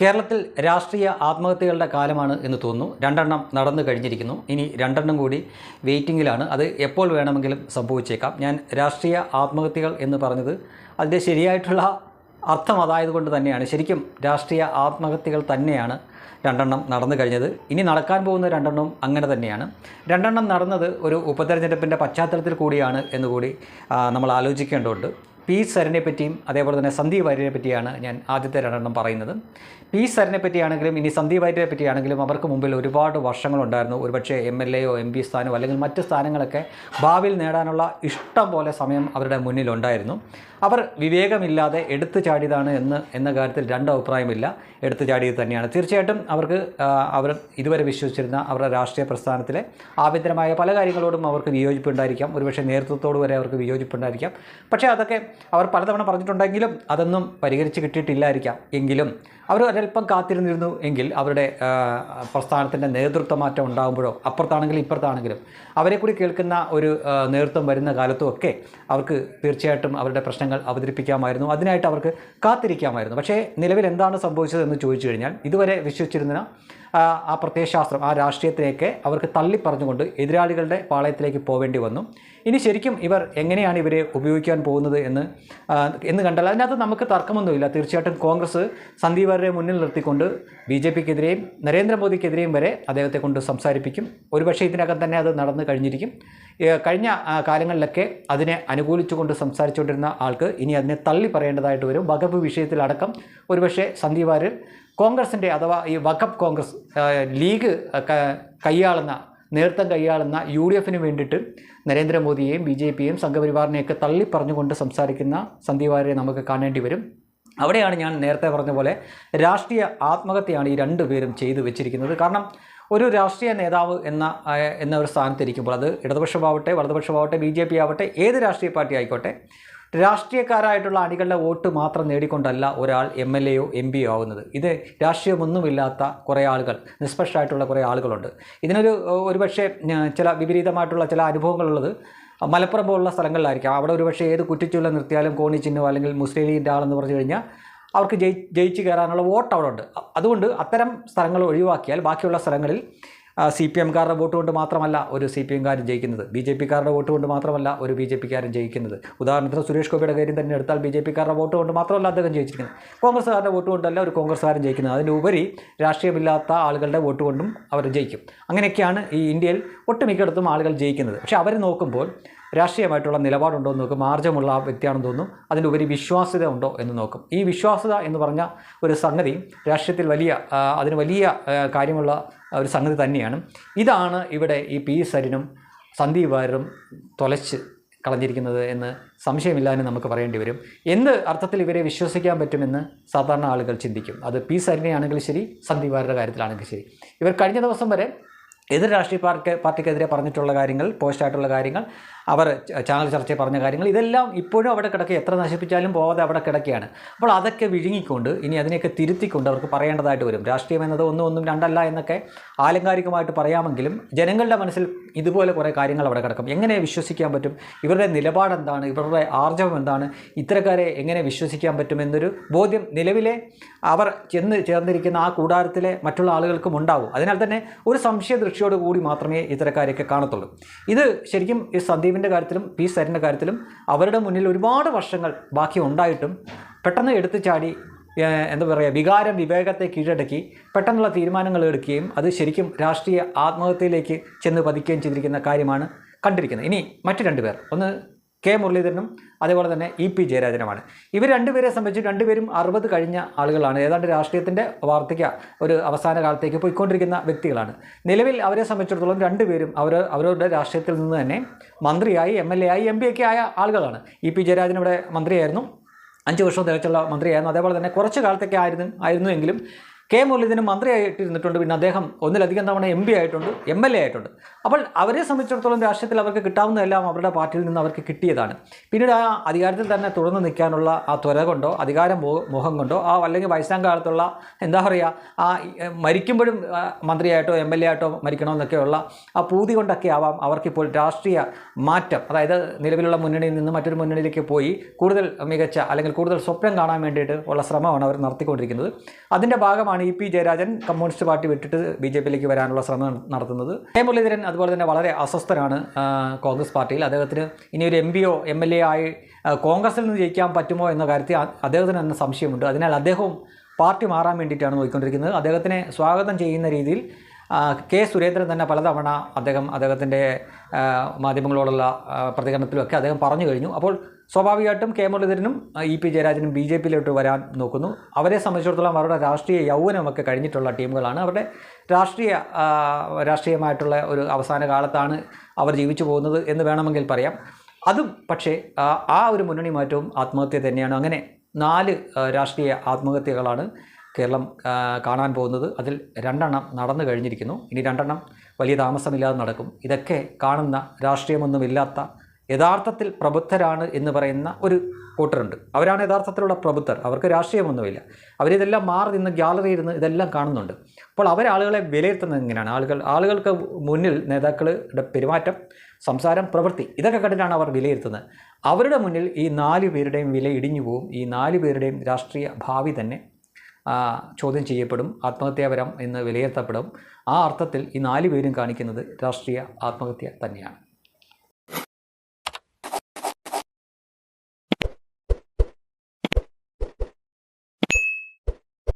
കേരളത്തിൽ രാഷ്ട്രീയ ആത്മഹത്യകളുടെ കാലമാണ് എന്ന് തോന്നുന്നു. രണ്ടെണ്ണം നടന്നു കഴിഞ്ഞിരിക്കുന്നു. ഇനി രണ്ടെണ്ണം കൂടി വെയിറ്റിങ്ങിലാണ് അത് എപ്പോൾ വേണമെങ്കിലും സംഭവിച്ചേക്കാം. ഞാൻ രാഷ്ട്രീയ ആത്മഹത്യകൾ എന്ന് പറഞ്ഞത് അതിന്റെ ശരിയായിട്ടുള്ള അർത്ഥം അതായതുകൊണ്ട് തന്നെയാണ്. ശരിക്കും രാഷ്ട്രീയ ആത്മഹത്യകൾ തന്നെയാണ് രണ്ടെണ്ണം നടന്നു കഴിഞ്ഞത്. ഇനി നടക്കാൻ പോകുന്ന രണ്ടെണ്ണം അങ്ങനെ തന്നെയാണ്. രണ്ടെണ്ണം നടന്നത് ഒരു ഉപതെരഞ്ഞെടുപ്പിന്റെ പശ്ചാത്തലത്തിൽ കൂടിയാണ് എന്നുകൂടി നമ്മൾ ആലോചിക്കേണ്ടതുണ്ട്. പി സരനെ പറ്റിയും അതേപോലെ തന്നെ സന്ദീപ് വാര്യരെ പറ്റിയാണ് ഞാൻ ആദ്യത്തെ രണ്ടെണ്ണം പറയുന്നത്. പി സരനെ പറ്റിയാണെങ്കിലും ഇനി സന്ദീപ് വാര്യരെ പറ്റിയാണെങ്കിലും അവർക്ക് മുമ്പിൽ ഒരുപാട് വർഷങ്ങളുണ്ടായിരുന്നു. ഒരുപക്ഷെ എം എൽ എയോ എം പി സ്ഥാനമോ അല്ലെങ്കിൽ മറ്റ് സ്ഥാനങ്ങളൊക്കെ ഭാവിയിൽ നേടാനുള്ള ഇഷ്ടം പോലെ സമയം അവരുടെ മുന്നിലുണ്ടായിരുന്നു. അവർ വിവേകമില്ലാതെ എടുത്തു ചാടിയതാണ് എന്ന് എന്ന കാര്യത്തിൽ രണ്ട് അഭിപ്രായമില്ല. എടുത്തു ചാടിയത് തന്നെയാണ്. തീർച്ചയായിട്ടും അവർക്ക് അവർ ഇതുവരെ വിശ്വസിച്ചിരുന്ന അവരുടെ രാഷ്ട്രീയ പ്രസ്ഥാനത്തിലെ ആഭ്യന്തരമായ പല കാര്യങ്ങളോടും അവർക്ക് വിയോജിപ്പുണ്ടായിരിക്കാം. ഒരുപക്ഷെ നേതൃത്വത്തോട് വരെ അവർക്ക് വിയോജിപ്പുണ്ടായിരിക്കാം. പക്ഷേ അതൊക്കെ അവർ പലതവണ പറഞ്ഞിട്ടുണ്ടെങ്കിലും അതൊന്നും പരിഹരിച്ച് കിട്ടിയിട്ടില്ലായിരിക്കാം. എങ്കിലും അവർ ഒരല്പം കാത്തിരുന്നിരുന്നു എങ്കിൽ അവരുടെ പ്രസ്ഥാനത്തിന്റെ നേതൃത്വ മാറ്റം ഉണ്ടാകുമ്പോഴോ അപ്പുറത്താണെങ്കിലും ഇപ്പുറത്താണെങ്കിലും അവരെക്കൂടി കൂടി കേൾക്കുന്ന ഒരു നേതൃത്വം വരുന്ന കാലത്തും ഒക്കെ അവർക്ക് തീർച്ചയായിട്ടും അവരുടെ പ്രശ്നങ്ങൾ അവതരിപ്പിക്കാമായിരുന്നു. അതിനായിട്ട് അവർക്ക് കാത്തിരിക്കാമായിരുന്നു. പക്ഷേ നിലവിൽ എന്താണ് സംഭവിച്ചതെന്ന് ചോദിച്ചു കഴിഞ്ഞാൽ ഇതുവരെ വിശ്വസിച്ചിരുന്ന ആ, പ്രത്യയശാസ്ത്രം ആ രാഷ്ട്രീയത്തിലേക്ക് അവർക്ക് തള്ളിപ്പറഞ്ഞുകൊണ്ട് എതിരാളികളുടെ പാളയത്തിലേക്ക് പോവേണ്ടി വന്നു. ഇനി ശരിക്കും ഇവർ എങ്ങനെയാണ് ഇവരെ ഉപയോഗിക്കാൻ പോകുന്നത് എന്ന് എന്ന് കണ്ടാൽ അതിനകത്ത് നമുക്ക് തർക്കമൊന്നുമില്ല. തീർച്ചയായിട്ടും കോൺഗ്രസ് സന്ദീപ് വാര്യരെ മുന്നിൽ നിർത്തിക്കൊണ്ട് ബി ജെ പിക്കെതിരെയും നരേന്ദ്രമോദിക്കെതിരെയും വരെ അദ്ദേഹത്തെ കൊണ്ട് സംസാരിപ്പിക്കും. ഒരുപക്ഷെ ഇതിനകം തന്നെ അത് നടന്നു കഴിഞ്ഞിരിക്കും. കഴിഞ്ഞ കാലങ്ങളിലൊക്കെ അതിനെ അനുകൂലിച്ചുകൊണ്ട് സംസാരിച്ചുകൊണ്ടിരുന്ന ആൾക്ക് ഇനി അതിനെ തള്ളി പറയേണ്ടതായിട്ട് വരും. വകുപ്പ് വിഷയത്തിലടക്കം ഒരുപക്ഷെ സന്ദീപ് വാര്യർ കോൺഗ്രസിന്റെ അഥവാ ഈ വഖഫ് കോൺഗ്രസ് ലീഗ് കൈയാളുന്ന നേതൃത്വം കൈയാളുന്ന യു ഡി എഫിന് വേണ്ടിയിട്ട് നരേന്ദ്രമോദിയെയും ബി ജെ പിയെയും സംഘപരിവാറിനെയൊക്കെ തള്ളി പറഞ്ഞുകൊണ്ട് സംസാരിക്കുന്ന സന്ദീപ് വാര്യരെ നമുക്ക് കാണേണ്ടി വരും. അവിടെയാണ് ഞാൻ നേരത്തെ പറഞ്ഞ പോലെ രാഷ്ട്രീയ ആത്മഹത്യയാണ് ഈ രണ്ടുപേരും ചെയ്തു വെച്ചിരിക്കുന്നത്. കാരണം ഒരു രാഷ്ട്രീയ നേതാവ് എന്ന എന്ന ഒരു സ്ഥാനത്തിരിക്കുമ്പോൾ അത് ഇടതുപക്ഷമാവട്ടെ വലതുപക്ഷമാവട്ടെ ബി ജെ പി ആവട്ടെ ഏത് രാഷ്ട്രീയ പാർട്ടി ആയിക്കോട്ടെ രാഷ്ട്രീയക്കാരായിട്ടുള്ള അണികളുടെ വോട്ട് മാത്രം നേടിക്കൊണ്ടല്ല ഒരാൾ എം എൽ എയോ എം പിയോ ആവുന്നത്. ഇത് രാഷ്ട്രീയമൊന്നുമില്ലാത്ത കുറേ ആളുകൾ നിഷ്പക്ഷമായിട്ടുള്ള കുറേ ആളുകളുണ്ട്. ഇതിനൊരു ഒരുപക്ഷെ പക്ഷേ ചില വിപരീതമായിട്ടുള്ള ചില അനുഭവങ്ങളുള്ളത് മലപ്പുറം പോലുള്ള സ്ഥലങ്ങളിലായിരിക്കാം. അവിടെ ഒരുപക്ഷെ ഏത് കുറ്റിച്ചുള്ള നിർത്തിയാലും കോണി ചിഹ്നോ അല്ലെങ്കിൽ മുസ്ലിം ലീഗിന്റെ ആളെന്ന് പറഞ്ഞു കഴിഞ്ഞാൽ അവർക്ക് ജയി ജയിച്ച് കയറാനുള്ള വോട്ട് അവിടെ ഉണ്ട് അതുകൊണ്ട് അത്തരം സ്ഥലങ്ങൾ ഒഴിവാക്കിയാൽ ബാക്കിയുള്ള സ്ഥലങ്ങളിൽ സി പി എംകാരുടെ വോട്ട് കൊണ്ട് മാത്രമല്ല ഒരു സി പി എംകാരൻ ജയിക്കുന്നത്. ബി ജെ പിക്കാരുടെ വോട്ട് കൊണ്ട് മാത്രമല്ല ഒരു ബി ജെ പിക്കാരൻ ജയിക്കുന്നത്. ഉദാഹരണത്തിന് സുരേഷ് ഗോപിയുടെ കാര്യം തന്നെ എടുത്താൽ ബി ജെ പിക്കാരുടെ വോട്ട് കൊണ്ട് മാത്രമല്ല അദ്ദേഹം ജയിച്ചിരിക്കുന്നത്. കോൺഗ്രസ്സുകാരുടെ വോട്ട് കൊണ്ടല്ല ഒരു കോൺഗ്രസ്സുകാരൻ ജയിക്കുന്നത്. അതിനുപരി രാഷ്ട്രീയമില്ലാത്ത ആളുകളുടെ വോട്ട് കൊണ്ടും അവർ ജയിക്കും. അങ്ങനെയൊക്കെയാണ് ഈ ഇന്ത്യയിൽ ഒട്ടുമിക്കയിടത്തും ആളുകൾ ജയിക്കുന്നത്. പക്ഷേ അവർ നോക്കുമ്പോൾ രാഷ്ട്രീയമായിട്ടുള്ള നിലപാടുണ്ടോ എന്ന് നോക്കും മാർജമുള്ള വ്യക്തിയാണെന്ന് തോന്നും അതിനുപരി വിശ്വാസ്യത ഉണ്ടോ എന്ന് നോക്കും. ഈ വിശ്വാസ്യത എന്ന് പറഞ്ഞ ഒരു സംഗതി രാഷ്ട്രീയത്തിൽ വലിയ അതിന് വലിയ കാര്യമുള്ള ഒരു സംഗതി തന്നെയാണ്. ഇതാണ് ഇവിടെ ഈ പി സരിനും സന്ദീപ് വാര്യരും തുലച്ച് കളഞ്ഞിരിക്കുന്നത് എന്ന് സംശയമില്ലാതെ നമുക്ക് പറയേണ്ടി വരും. എന്ത് അർത്ഥത്തിൽ ഇവരെ വിശ്വസിക്കാൻ പറ്റുമെന്ന് സാധാരണ ആളുകൾ ചിന്തിക്കും. അത് പി സരിനെയാണെങ്കിലും ശരി സന്ദീപ് വാര്യരുടെ കാര്യത്തിലാണെങ്കിലും ശരി. ഇവർ കഴിഞ്ഞ ദിവസം വരെ എതിർ രാഷ്ട്രീയ പാർട്ടി പാർട്ടിക്കെതിരെ പറഞ്ഞിട്ടുള്ള കാര്യങ്ങൾ പോസ്റ്റായിട്ടുള്ള കാര്യങ്ങൾ അവർ ചാനൽ ചർച്ചയിൽ പറഞ്ഞ കാര്യങ്ങൾ ഇതെല്ലാം ഇപ്പോഴും അവിടെ കിടക്കുക. എത്ര നശിപ്പിച്ചാലും പോവാതെ അവിടെ കിടക്കുകയാണ്. അപ്പോൾ അതൊക്കെ വിഴുങ്ങിക്കൊണ്ട് ഇനി അതിനെയൊക്കെ തിരുത്തിക്കൊണ്ട് അവർക്ക് പറയേണ്ടതായിട്ട് വരും. രാഷ്ട്രീയം എന്നത് ഒന്നും ഒന്നും രണ്ടല്ല എന്നൊക്കെ ആലങ്കാരികമായിട്ട് പറയാമെങ്കിലും ജനങ്ങളുടെ മനസ്സിൽ ഇതുപോലെ കുറേ കാര്യങ്ങൾ അവിടെ കിടക്കും. എങ്ങനെ വിശ്വസിക്കാൻ പറ്റും? ഇവരുടെ നിലപാടെന്താണ് ഇവരുടെ ആർജവം എന്താണ്? ഇത്തരക്കാരെ എങ്ങനെ വിശ്വസിക്കാൻ പറ്റും എന്നൊരു ബോധ്യം നിലവിലെ അവർ ചെന്ന് ചേർന്നിരിക്കുന്ന ആ കൂടാരത്തിലെ മറ്റുള്ള ആളുകൾക്കും ഉണ്ടാവും. അതിനാൽ തന്നെ ഒരു സംശയ ദൃഷ്ടിയോട് കൂടി മാത്രമേ ഇത്തരക്കാരെയൊക്കെ കാണത്തുള്ളൂ. ഇത് ശരിക്കും ഈ സന്ദീപിന്റെ കാര്യത്തിലും പി സരിന്റെ കാര്യത്തിലും അവരുടെ മുന്നിൽ ഒരുപാട് വർഷങ്ങൾ ബാക്കി ഉണ്ടായിട്ടും പെട്ടെന്ന് എടുത്തു ചാടി എന്താ പറയുക വികാരം വിവേകത്തെ കീഴടക്കി പെട്ടെന്നുള്ള തീരുമാനങ്ങൾ എടുക്കുകയും അത് ശരിക്കും രാഷ്ട്രീയ ആത്മഹത്യയിലേക്ക് ചെന്ന് പതിക്കുകയും ചെയ്തിരിക്കുന്ന കാര്യമാണ് കണ്ടിരിക്കുന്നത്. ഇനി മറ്റു രണ്ടുപേർ ഒന്ന് കെ മുരളീധരനും അതേപോലെ തന്നെ ഇ പി ജയരാജനുമാണ്. ഇവർ രണ്ടുപേരെ സംബന്ധിച്ച് രണ്ടുപേരും അറുപത് കഴിഞ്ഞ ആളുകളാണ്. ഏതാണ്ട് രാഷ്ട്രീയത്തിന്റെ വാർത്തയ്ക്ക ഒരു അവസാന കാലത്തേക്ക് പോയിക്കൊണ്ടിരിക്കുന്ന വ്യക്തികളാണ്. നിലവിൽ അവരെ സംബന്ധിച്ചിടത്തോളം രണ്ടുപേരും അവർ അവരുടെ രാഷ്ട്രീയത്തിൽ നിന്ന് തന്നെ മന്ത്രിയായി എം എൽ എ ആയി എം പി ഒക്കെ ആയ ആളുകളാണ്. ഇ പി ജയരാജൻ ഇവിടെ മന്ത്രിയായിരുന്നു. അഞ്ച് വർഷം തികച്ചുള്ള മന്ത്രിയായിരുന്നു. അതേപോലെ തന്നെ കുറച്ച് കാലത്തേക്ക് ആയിരുന്നു ആയിരുന്നുവെങ്കിലും കെ മുരളീധരൻ മന്ത്രിയായിട്ടിരുന്നിട്ടുണ്ട്. പിന്നെ അദ്ദേഹം ഒന്നിലധികം തവണ എം പി ആയിട്ടുണ്ട് എം എൽ എ ആയിട്ടുണ്ട്. അപ്പോൾ അവരെ സംബന്ധിച്ചിടത്തോളം രാഷ്ട്രീയത്തിൽ അവർക്ക് കിട്ടാവുന്നതെല്ലാം അവരുടെ പാർട്ടിയിൽ നിന്ന് അവർക്ക് കിട്ടിയതാണ്. പിന്നീട് ആ അധികാരത്തിൽ തന്നെ തുടർന്ന് നിൽക്കാനുള്ള ആ ത്വര കൊണ്ടോ അധികാര മുഖം കൊണ്ടോ ആ അല്ലെങ്കിൽ വയസ്സാം കാലത്തുള്ള എന്താ പറയുക ആ മരിക്കുമ്പോഴും മന്ത്രിയായിട്ടോ എം എൽ എ ആയിട്ടോ മരിക്കണമെന്നൊക്കെയുള്ള ആ പൂതി കൊണ്ടൊക്കെ ആവാം അവർക്കിപ്പോൾ രാഷ്ട്രീയ മാറ്റം. അതായത് നിലവിലുള്ള മുന്നണിയിൽ നിന്ന് മറ്റൊരു മുന്നണിയിലേക്ക് പോയി കൂടുതൽ മികച്ച അല്ലെങ്കിൽ കൂടുതൽ സ്വപ്നം കാണാൻ വേണ്ടിയിട്ട് ഉള്ള ശ്രമമാണ് അവർ നടത്തിക്കൊണ്ടിരിക്കുന്നത്. അതിന്റെ ഭാഗമാണ് E P Jayarajan communist party വിട്ടിട്ട് ബി ജെ പിയിലേക്ക് വരാനുള്ള ശ്രമം നടത്തുന്നത്. കെ മുരളീധരൻ അതുപോലെ തന്നെ വളരെ അസ്വസ്ഥനാണ് കോൺഗ്രസ് പാർട്ടിയിൽ. അദ്ദേഹത്തിന് ഇനി ഒരു എം പിയോ എം എൽ എ ആയി കോൺഗ്രസിൽ നിന്ന് ജയിക്കാൻ പറ്റുമോ എന്ന കാര്യത്തിൽ അദ്ദേഹത്തിന് തന്നെ സംശയമുണ്ട്. അതിനാൽ അദ്ദേഹവും പാർട്ടി മാറാൻ വേണ്ടിയിട്ടാണ് നോക്കിക്കൊണ്ടിരിക്കുന്നത്. അദ്ദേഹത്തിനെ സ്വാഗതം ചെയ്യുന്ന രീതിയിൽ കെ സുരേന്ദ്രൻ തന്നെ പലതവണ അദ്ദേഹം അദ്ദേഹത്തിന്റെ മാധ്യമങ്ങളോടുള്ള പ്രതികരണത്തിലൊക്കെ അദ്ദേഹം പറഞ്ഞു കഴിഞ്ഞു. അപ്പോൾ സ്വാഭാവികമായിട്ടും കെ മുരളീധരനും ഇ പി ജയരാജനും ബി ജെ പിയിലോട്ട് വരാൻ നോക്കുന്നു. അവരെ സംബന്ധിച്ചിടത്തോളം അവരുടെ രാഷ്ട്രീയ യൗവനമൊക്കെ കഴിഞ്ഞിട്ടുള്ള ടീമുകളാണ്. അവരുടെ രാഷ്ട്രീയ രാഷ്ട്രീയമായിട്ടുള്ള ഒരു അവസാന കാലത്താണ് അവർ ജീവിച്ചു പോകുന്നത് എന്ന് വേണമെങ്കിൽ പറയാം. അതും പക്ഷേ ആ ഒരു മുന്നണി മാറ്റവും ആത്മഹത്യ തന്നെയാണ്. അങ്ങനെ നാല് രാഷ്ട്രീയ ആത്മഹത്യകളാണ് കേരളം കാണാൻ പോകുന്നത്. അതിൽ രണ്ടെണ്ണം നടന്നു കഴിഞ്ഞിരിക്കുന്നു. ഇനി രണ്ടെണ്ണം വലിയ താമസമില്ലാതെ നടക്കും. ഇതൊക്കെ കാണുന്ന രാഷ്ട്രീയമൊന്നുമില്ലാത്ത യഥാർത്ഥത്തിൽ പ്രബുദ്ധരാണ് എന്ന് പറയുന്ന ഒരു കൂട്ടരുണ്ട്. അവരാണ് യഥാർത്ഥത്തിലുള്ള പ്രബുദ്ധർ. അവർക്ക് രാഷ്ട്രീയമൊന്നുമില്ല. അവരിതെല്ലാം മാറി നിന്ന് ഗ്യാലറി ഇരുന്ന് ഇതെല്ലാം കാണുന്നുണ്ട്. അപ്പോൾ അവരാളുകളെ വിലയിരുത്തുന്നത് എങ്ങനെയാണ്? ആളുകൾ ആളുകൾക്ക് മുന്നിൽ നേതാക്കളുടെ പെരുമാറ്റം സംസാരം പ്രവൃത്തി ഇതൊക്കെ കണ്ടിട്ടാണ് അവർ വിലയിരുത്തുന്നത്. അവരുടെ മുന്നിൽ ഈ നാല് പേരുടെയും വില ഇടിഞ്ഞു പോവും. ഈ നാല് പേരുടെയും രാഷ്ട്രീയ ഭാവി തന്നെ ചോദ്യം ചെയ്യപ്പെടും. ആത്മഹത്യാപരം എന്ന് വിലയിരുത്തപ്പെടും. ആ അർത്ഥത്തിൽ ഈ നാല് പേരും കാണിക്കുന്നത് രാഷ്ട്രീയ ആത്മഹത്യ തന്നെയാണ്.